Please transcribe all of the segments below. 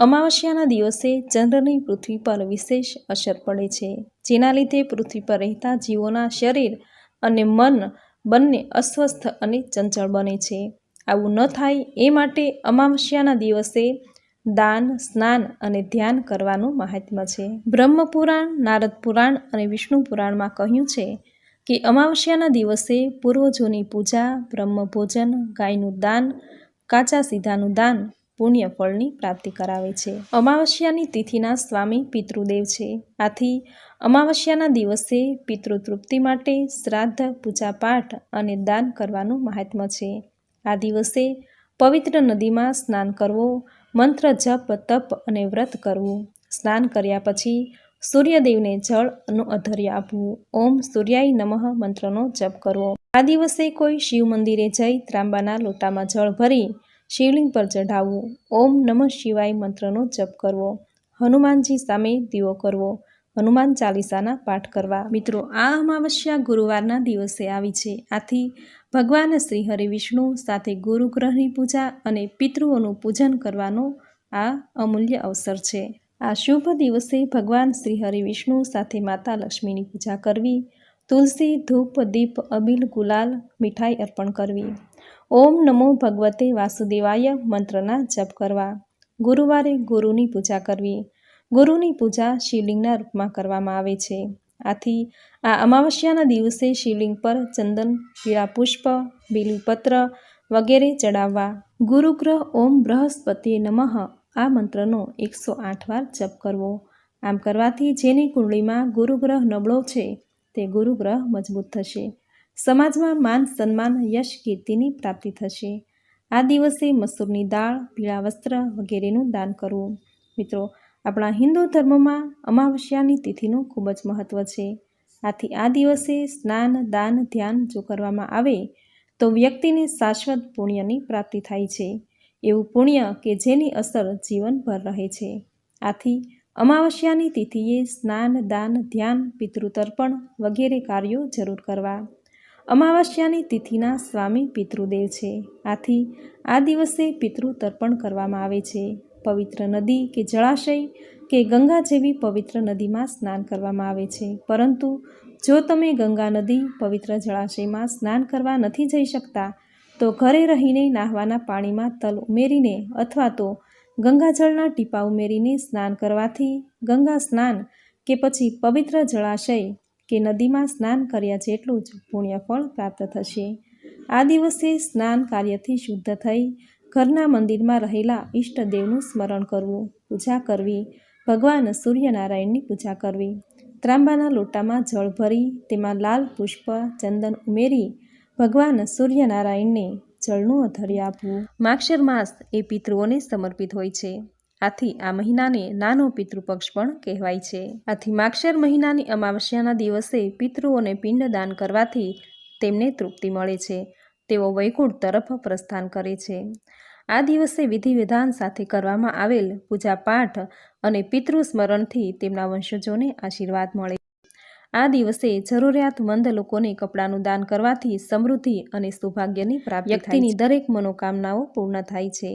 અમાવસ્યાના દિવસે ચંદ્રની પૃથ્વી પર વિશેષ અસર પડે છે, જેના લીધે પૃથ્વી પર રહેતા જીવોના શરીર અને મન બંને અસ્વસ્થ અને ચંચળ બને છે. આવું ન થાય એ માટે અમાવસ્યાના દિવસે દાન, સ્નાન અને ધ્યાન કરવાનું મહાત્મ્ય છે. બ્રહ્મપુરાણ, નારદ પુરાણ અને વિષ્ણુ પુરાણમાં કહ્યું છે કે અમાવસ્યાના દિવસે પૂર્વજોની પૂજા, બ્રહ્મભોજન, ગાયનું દાન, કાચા સીધાનું દાન પુણ્ય ફળની પ્રાપ્તિ કરાવે છે. અમાવસ્યાની તિથિના સ્વામી પિતૃદેવ છે. આથી અમાવસ્યાના દિવસે પિતૃતૃપ્તિ માટે શ્રાદ્ધ, પૂજાપાઠ અને દાન કરવાનું મહાત્મ્ય છે. આ દિવસે પવિત્ર નદીમાં સ્નાન કરવો, મંત્ર જપ, તપ અને વ્રત કરવું. સ્નાન કર્યા પછી સૂર્યદેવને જળનું અધર્ય આપવું. ઓમ સૂર્યાય નમઃ મંત્રનો જપ કરવો. આ દિવસે કોઈ શિવ મંદિરે જઈ ત્રાંબાના લોટામાં જળ ભરી શિવલિંગ પર ચઢાવવું ઓમ નમઃ શિવાય મંત્રનો જપ કરવો. હનુમાનજી સામે દીવો કરવો. હનુમાન ચાલીસાના પાઠ કરવા. મિત્રો, આ અમાવસ્યા ગુરુવારના દિવસે આવી છે. આથી ભગવાન શ્રી હરિ વિષ્ણુ સાથે ગુરુગ્રહની પૂજા અને પિતૃઓનું પૂજન કરવાનો આ અમૂલ્ય અવસર છે. આ શુભ દિવસે ભગવાન શ્રી હરિ વિષ્ણુ સાથે માતા લક્ષ્મીની પૂજા કરવી. તુલસી, ધૂપ, દીપ, અબીલ, ગુલાલ, મીઠાઈ અર્પણ કરવી. ઓમ નમો ભગવતે વાસુદેવાય મંત્રના જપ કરવા. ગુરુવારે ગુરુની પૂજા કરવી. ગુરુની પૂજા શિવલિંગના રૂપમાં કરવામાં આવે છે. આથી આ અમાવસ્યાના દિવસે શિવલિંગ પર ચંદન પીળા પુષ્પ બીલીપત્ર વગેરે ચડાવવા ગુરુગ્રહ ઓમ બૃહસ્પતિ નમઃ આ મંત્રનો એકસો આઠ વાર જપ કરવો. આમ કરવાથી જેની કુંડળીમાં ગુરુગ્રહ નબળો છે, તે ગુરુગ્રહ મજબૂત થશે. સમાજમાં માન, સન્માન, યશ, કીર્તિની પ્રાપ્તિ થશે. આ દિવસે મસૂરની દાળ, પીળા વસ્ત્ર વગેરેનું દાન કરવું. મિત્રો, આપણા હિન્દુ ધર્મમાં અમાવસ્યાની તિથિનું ખૂબ જ મહત્ત્વ છે. આથી આ દિવસે સ્નાન, દાન, ધ્યાન જો કરવામાં આવે, તો વ્યક્તિને શાશ્વત પુણ્યની પ્રાપ્તિ થાય છે. એવું પુણ્ય કે જેની અસર જીવનભર રહે છે. આથી અમાવસ્યાની તિથિએ સ્નાન, દાન, ધ્યાન, પિતૃતર્પણ વગેરે કાર્યો જરૂર કરવા. અમાવસ્યાની તિથિના સ્વામી પિતૃદેવ છે. આથી આ દિવસે પિતૃ તર્પણ કરવામાં આવે છે. પવિત્ર નદી કે જળાશય કે ગંગા જેવી પવિત્ર નદીમાં સ્નાન કરવામાં આવે છે. પરંતુ જો તમે ગંગા નદી, પવિત્ર જળાશયમાં સ્નાન કરવા નથી જઈ શકતા, તો ઘરે રહીને નાહવાના પાણીમાં તલ ઉમેરીને અથવા તો ગંગાજળના ટીપા ઉમેરીને સ્નાન કરવાથી ગંગા સ્નાન કે પછી પવિત્ર જળાશય કે નદીમાં સ્નાન કર્યા જેટલું જ પુણ્યફળ પ્રાપ્ત થશે. આ દિવસે સ્નાન કાર્યથી શુદ્ધ થઈ ઘરના મંદિરમાં રહેલા ઈષ્ટદેવનું સ્મરણ કરવું, પૂજા કરવી, ભગવાન સૂર્યનારાયણની પૂજા કરવી. ત્રાંબાના લોટામાં જળ ભરી, તેમાં લાલ પુષ્પ, ચંદન ઉમેરી ભગવાન સૂર્યનારાયણને જળનું અધર્ય આપવું. માક્ષર માસ એ પિતૃઓને સમર્પિત હોય છે. આથી આ મહિનાને નાનો પિતૃપક્ષ પણ કહેવાય છે. આથી માક્ષર મહિનાની અમાવસ્યાના દિવસે પિતૃઓને પિંડદાન કરવાથી તેમને તૃપ્તિ મળે છે. તેઓ વૈકુંઠ તરફ પ્રસ્થાન કરે છે. આ દિવસે વિધિ વિધાન સાથે કરવામાં આવેલ પૂજા પાઠ અને પિતૃ સ્મરણથી તેમના વંશજોને આશીર્વાદ મળે. આ દિવસે જરૂરિયાતમંદ લોકોને કપડાનું દાન કરવાથી સમૃદ્ધિ અને સૌભાગ્યની પ્રાપ્તિ વ્યક્તિની દરેક મનોકામનાઓ પૂર્ણ થાય છે.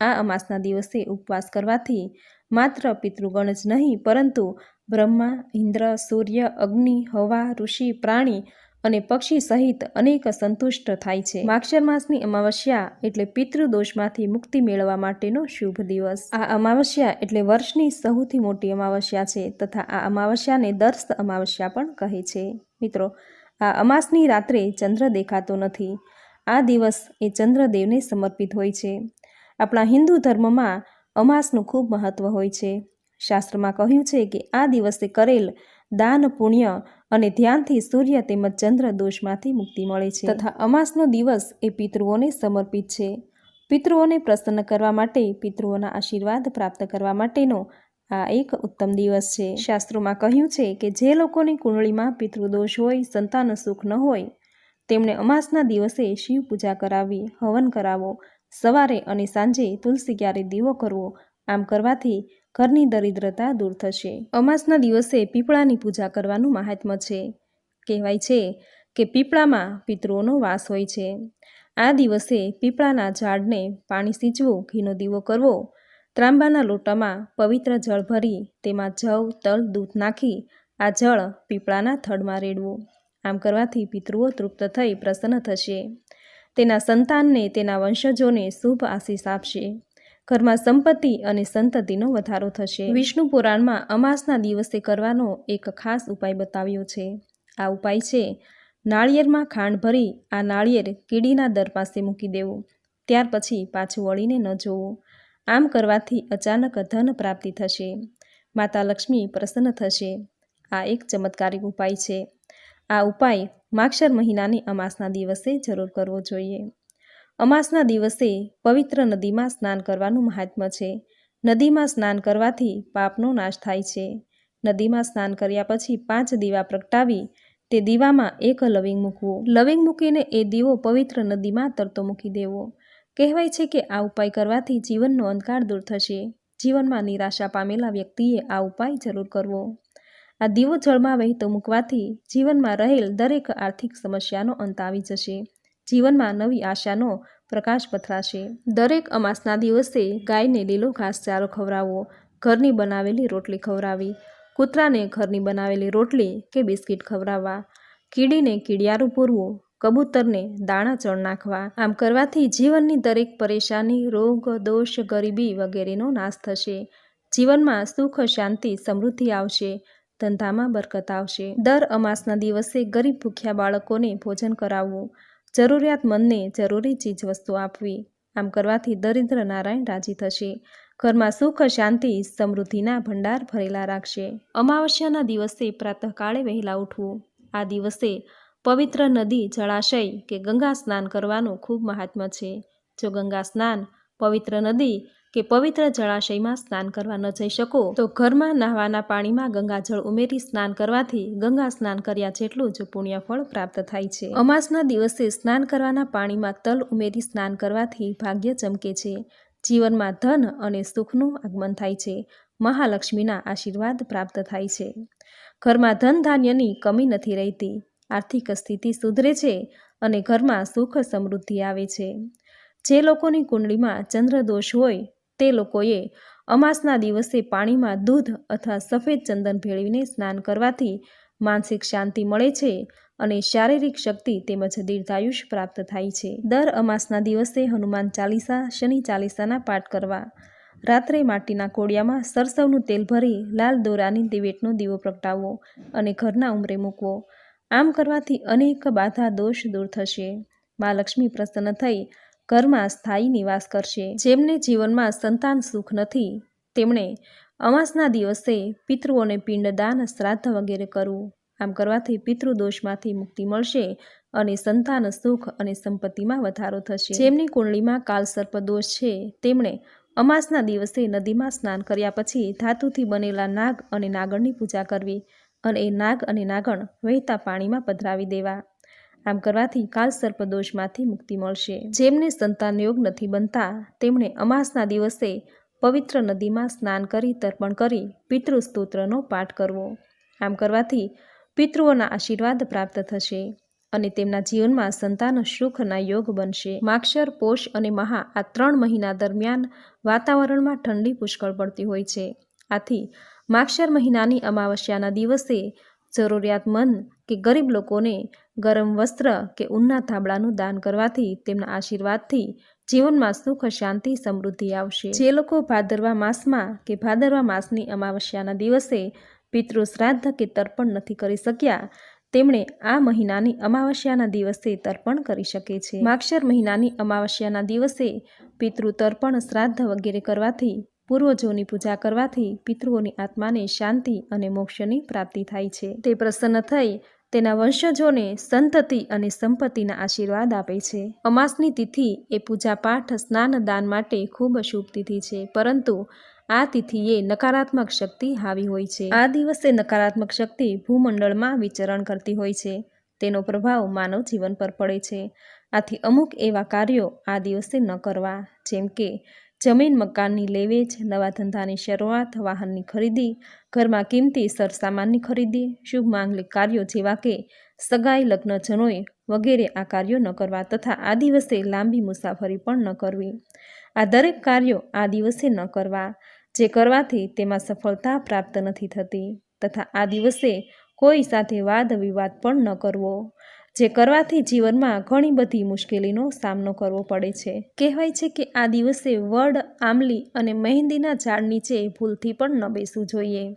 આ અમાસના દિવસે ઉપવાસ કરવાથી માત્ર પિતૃગણ જ નહીં, પરંતુ બ્રહ્મા, ઇન્દ્ર, સૂર્ય, અગ્નિ, હવા, ઋષિ, પ્રાણી અને પક્ષી સહિત અનેક સંતુષ્ટ થાય છે. માક્ષર માસની અમાવસ્યા એટલે પિતૃદોષમાંથી મુક્તિ મેળવવા માટેનો શુભ દિવસ. આ અમાવસ્યા એટલે વર્ષની સૌથી મોટી અમાવસ્યા છે તથા આ અમાવસ્યાને દર્શ અમાવસ્યા પણ કહે છે. મિત્રો, આ અમાસની રાત્રે ચંદ્ર દેખાતો નથી. આ દિવસ એ ચંદ્રદેવને સમર્પિત હોય છે. આપણા હિન્દુ ધર્મમાં અમાસનું ખૂબ મહત્ત્વ હોય છે. શાસ્ત્રમાં કહ્યું છે કે આ દિવસે કરેલ દાન, પુણ્ય અને ધ્યાનથી સૂર્ય તેમજ ચંદ્ર દોષમાંથી મુક્તિ મળે છે. તથા અમાસનો દિવસ એ પિતૃઓને સમર્પિત છે. પિતૃઓને પ્રસન્ન કરવા માટે, પિતૃઓના આશીર્વાદ પ્રાપ્ત કરવા માટેનો આ એક ઉત્તમ દિવસ છે. શાસ્ત્રોમાં કહ્યું છે કે જે લોકોની કુંડળીમાં પિતૃદોષ હોય, સંતાન સુખ ન હોય તેમણે અમાસના દિવસે શિવ પૂજા કરાવી, હવન કરાવો સવારે અને સાંજે તુલસી ક્યારે દીવો કરવો, આમ કરવાથી ઘરની દરિદ્રતા દૂર થશે. અમાસના દિવસે પીપળાની પૂજા કરવાનું મહાત્મ્ય છે. કહેવાય છે કે પીપળામાં પિતૃઓનો વાસ હોય છે. આ દિવસે પીપળાના ઝાડને પાણી સિંચવું, ઘીનો દીવો કરવો, ત્રાંબાના લોટામાં પવિત્ર જળ ભરી, તેમાં જવ, તલ, દૂધ નાખી આ જળ પીપળાના થડમાં રેડવું. આમ કરવાથી પિતૃઓ તૃપ્ત થઈ પ્રસન્ન થશે. તેના સંતાનને, તેના વંશજોને શુભ આશીષ આપશે. ઘરમાં સંપત્તિ અને સંતતિનો વધારો થશે. વિષ્ણુ પુરાણમાં અમાસના દિવસે કરવાનો એક ખાસ ઉપાય બતાવ્યો છે. આ ઉપાય છે, નાળિયેરમાં ખાંડ ભરી આ નાળિયેર કીડીના દર પાસે મૂકી દેવું. ત્યાર પછી પાછું વળીને ન જોવું. આમ કરવાથી અચાનક ધન પ્રાપ્તિ થશે. માતા લક્ષ્મી પ્રસન્ન થશે. આ એક ચમત્કારિક ઉપાય છે. આ ઉપાય માક્ષર મહિનાની અમાસના દિવસે જરૂર કરવો જોઈએ. અમાસના દિવસે પવિત્ર નદીમાં સ્નાન કરવાનું મહાત્મ્ય છે. નદીમાં સ્નાન કરવાથી પાપનો નાશ થાય છે. નદીમાં સ્નાન કર્યા પછી પાંચ દીવા પ્રગટાવી તે દીવામાં એક લવિંગ મૂકવું. લવિંગ મૂકીને એ દીવો પવિત્ર નદીમાં તરતો મૂકી દેવો. કહેવાય છે કે આ ઉપાય કરવાથી જીવનનો અંધકાર દૂર થશે. જીવનમાં નિરાશા પામેલા વ્યક્તિએ આ ઉપાય જરૂર કરવો. આ દીવો જળમાં વહેતો મૂકવાથી જીવનમાં રહેલ દરેક આર્થિક સમસ્યાનો અંત આવી જશે. જીવનમાં નવી આશાનો પ્રકાશ પથરાશે. દરેક અમાસના દિવસે ગાયને લીલો ઘાસચારો ખવડાવવો, ઘરની બનાવેલી રોટલી ખવડાવી, કૂતરાને ઘરની બનાવેલી રોટલી કે બિસ્કિટ ખવડાવવા, કીડીને કીડિયારું પૂરવું, કબૂતરને દાણા ચણ નાખવા, આમ કરવાથી જીવનની દરેક પરેશાની, રોગ, દોષ, ગરીબી વગેરેનો નાશ થશે. જીવનમાં સુખ, શાંતિ, સમૃદ્ધિ આવશે. ધંધામાં બરકત આવશે. દર અમાસના દિવસે ગરીબ ભૂખ્યા બાળકોને ભોજન કરાવવું, જરૂરિયાતમંદને જરૂરી ચીજવસ્તુ આપવી, આમ કરવાથી દરિદ્ર નારાયણ રાજી થશે. ઘરમાં સુખ, શાંતિ, સમૃદ્ધિના ભંડાર ભરેલા રાખશે. અમાવસ્યાના દિવસે પ્રાતઃકાળે વહેલા ઉઠવું. આ દિવસે પવિત્ર નદી, જળાશય કે ગંગા સ્નાન કરવાનું ખૂબ મહાત્મ્ય છે. જો ગંગા સ્નાન પવિત્ર નદી કે પવિત્ર જળાશયમાં સ્નાન કરવા ન જઈ શકો, તો ઘરમાં નહાવાના પાણીમાં ગંગાજળ ઉમેરી સ્નાન કરવાથી ગંગા સ્નાન કર્યા જેટલું જ પુણ્યફળ પ્રાપ્ત થાય છે. અમાસના દિવસે સ્નાન કરવાના પાણીમાં તલ ઉમેરી સ્નાન કરવાથી ભાગ્ય ચમકે છે. જીવનમાં ધન અને સુખનું આગમન થાય છે. મહાલક્ષ્મીના આશીર્વાદ પ્રાપ્ત થાય છે. ઘરમાં ધન ધાન્યની કમી નથી રહેતી. આર્થિક સ્થિતિ સુધરે છે અને ઘરમાં સુખ સમૃદ્ધિ આવે છે. જે લોકોની કુંડળીમાં ચંદ્રદોષ હોય તે લોકોએ અમાસના દિવસે પાણીમાં દૂધ અથવા સફેદ ચંદન ભેળવીને સ્નાન કરવાથી માનસિક શાંતિ મળે છે અને શારીરિક શક્તિ તેમજ દીર્ઘાયુષ પ્રાપ્ત થાય છે. દર અમાસના દિવસે હનુમાન ચાલીસા, શનિ ચાલીસાના પાઠ કરવા. રાત્રે માટીના કોડિયામાં સરસવનું તેલ ભરી લાલ દોરાની દિવેટનો દીવો પ્રગટાવવો અને ઘરના ઉંમરે મૂકવો. આમ કરવાથી અનેક બાધા દોષ દૂર થશે. મા લક્ષ્મી પ્રસન્ન થઈ ઘરમાં સ્થાયી નિવાસ કરશે. જેમને જીવનમાં સંતાન સુખ નથી, તેમણે અમાસના દિવસે પિતૃઓને પિંડદાન શ્રાદ્ધ વગેરે કરવું. આમ કરવાથી પિતૃદોષમાંથી મુક્તિ મળશે અને સંતાન સુખ અને સંપત્તિમાં વધારો થશે. જેમની કુંડળીમાં કાલસર્પ દોષ છે, તેમણે અમાસના દિવસે નદીમાં સ્નાન કર્યા પછી ધાતુથી બનેલા નાગ અને નાગણની પૂજા કરવી અને એ નાગ અને નાગણ વહેતા પાણીમાં પધરાવી દેવા. આમ કરવાથી કાલ દોષમાંથી મુક્તિ મળશે. જેમને સંતાન યોગ નથી બનતા, તેમણે અમાસના દિવસે પવિત્ર નદીમાં સ્નાન કરી, તર્પણ કરી પિતૃ સ્તોત્રનો પાઠ કરવો. આમ કરવાથી પિતૃઓના આશીર્વાદ પ્રાપ્ત થશે અને તેમના જીવનમાં સંતાન સુખના યોગ બનશે. માક્ષર, પોષ અને મહા આ ત્રણ મહિના દરમિયાન વાતાવરણમાં ઠંડી પુષ્કળ પડતી હોય છે. આથી માક્ષર મહિનાની અમાવસ્યાના દિવસે જરૂરિયાતમંદ કે ગરીબ લોકોને ગરમ વસ્ત્ર કે ઊનના થાબડાનું દાન કરવાથી તેમના આશીર્વાદથી જીવનમાં સુખ, શાંતિ, સમૃદ્ધિ આવશે. જે લોકો ભાદરવા માસમાં કે ભાદરવા માસની અમાવસ્યાના દિવસે પિતૃ શ્રાદ્ધ કે તર્પણ નથી કરી શક્યા, તેમણે આ મહિનાની અમાવસ્યાના દિવસે તર્પણ કરી શકે છે. માક્ષર મહિનાની અમાવસ્યાના દિવસે પિતૃ તર્પણ, શ્રાદ્ધ વગેરે કરવાથી પૂર્વજોની પૂજા કરવાથી પિતૃઓની આત્માને શાંતિ અને મોક્ષની પ્રાપ્તિ થાય છે. તે પ્રસન્ન થઈ તેના વંશજોને સંતતિ અને સંપત્તિના આશીર્વાદ આપે છે. અમાસની તિથિ એ પૂજા પાઠ સ્નાન, દાન માટે ખૂબ શુભ તિથિ છે, પરંતુ આ તિથિએ નકારાત્મક શક્તિ હાવી હોય છે. આ દિવસે નકારાત્મક શક્તિ ભૂમંડળમાં વિચરણ કરતી હોય છે. તેનો પ્રભાવ માનવ જીવન પર પડે છે. આથી અમુક એવા કાર્યો આ દિવસે ન કરવા, જેમ કે જમીન મકાનની લેવેચ નવા ધંધાની શરૂઆત, વાહનની ખરીદી, ઘરમાં કિંમતી સરસામાનની ખરીદી, શુભ માંગલિક કાર્યો જેવા કે સગાઈ લગ્ન જનોય વગેરે આ કાર્યો ન કરવા તથા આ દિવસે લાંબી મુસાફરી પણ ન કરવી. આ દરેક કાર્યો આ દિવસે ન કરવા, જે કરવાથી તેમાં સફળતા પ્રાપ્ત નથી થતી તથા આ દિવસે કોઈ સાથે વાદ વિવાદ પણ ન કરવો. જે કરવાથી જીવનમાં ઘણી બધી મુશ્કેલીનો સામનો કરવો પડે છે. કહેવાય છે કે આ દિવસે વડ, આંબલી અને મહેંદીના ઝાડ નીચે ભૂલથી પણ ન બેસવું જોઈએ.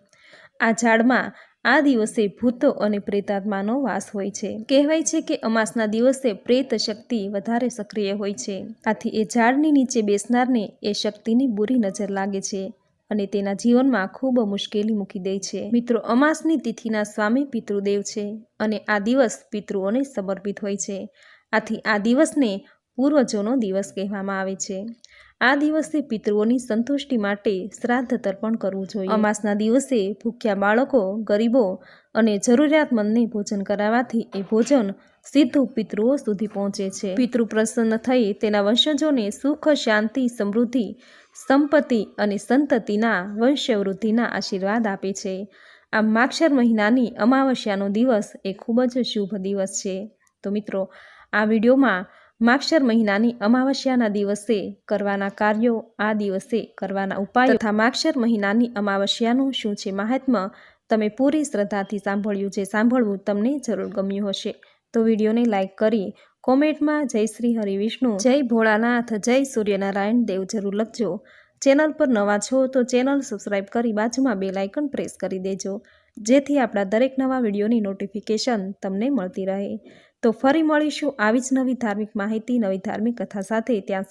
આ ઝાડમાં આ દિવસે ભૂતો અને પ્રેતાત્માનો વાસ હોય છે. કહેવાય છે કે અમાસના દિવસે પ્રેત શક્તિ વધારે સક્રિય હોય છે. આથી એ ઝાડની નીચે બેસનારને એ શક્તિની બુરી નજર લાગે છે. અને તેના જીવનમાં ખૂબ મુશ્કેલી મૂકી દે છે. મિત્રો, અમાસની તિથિના સ્વામી પિતૃદેવ છે અને આ દિવસ પિતૃઓને સમર્પિત હોય છે. આથી આ દિવસને પૂર્વજોનો દિવસ કહેવામાં આવે છે. આ દિવસે પિતૃઓની સંતુષ્ટિ માટે શ્રાદ્ધ તર્પણ કરવું જોઈએ. અમાસના દિવસે ભૂખ્યા બાળકો, ગરીબો અને જરૂરિયાતમંદને ભોજન કરાવવાથી એ ભોજન સીધું પિતૃઓ સુધી પહોંચે છે. પિતૃ પ્રસન્ન થઈ તેના વંશજોને સુખ, શાંતિ, સમૃદ્ધિ, સંપત્તિ અને સંતતિના વંશવૃદ્ધિના આશીર્વાદ આપે છે. આ માક્ષર મહિનાની અમાવસ્યાનો દિવસ એ ખૂબ જ શુભ દિવસ છે. તો મિત્રો, આ વિડીયોમાં માક્ષર મહિનાની અમાવસ્યાના દિવસે કરવાના કાર્યો, આ દિવસે કરવાના ઉપાયો તથા માક્ષર મહિનાની અમાવસ્યાનું શું છે મહાત્મ્ય, તમે પૂરી શ્રદ્ધાથી સાંભળ્યું છે. સાંભળવું તમને જરૂર ગમ્યું હશે. તો વિડીયોને લાઇક કરી કોમેન્ટમાં જય શ્રી હરિવિષ્ણુ જય ભોળાનાથ, જય સૂર્યનારાયણ દેવ જરૂર લખજો. ચેનલ પર નવા છો તો ચેનલ સબસ્ક્રાઈબ કરી બાજુમાં બે લાઇકન પ્રેસ કરી દેજો. જેથી આપણા દરેક નવા વિડીયોની નોટિફિકેશન તમને મળતી રહે. તો ફરી મળીશું આવી જ નવી ધાર્મિક માહિતી, નવી ધાર્મિક કથા સાથે. ત્યાં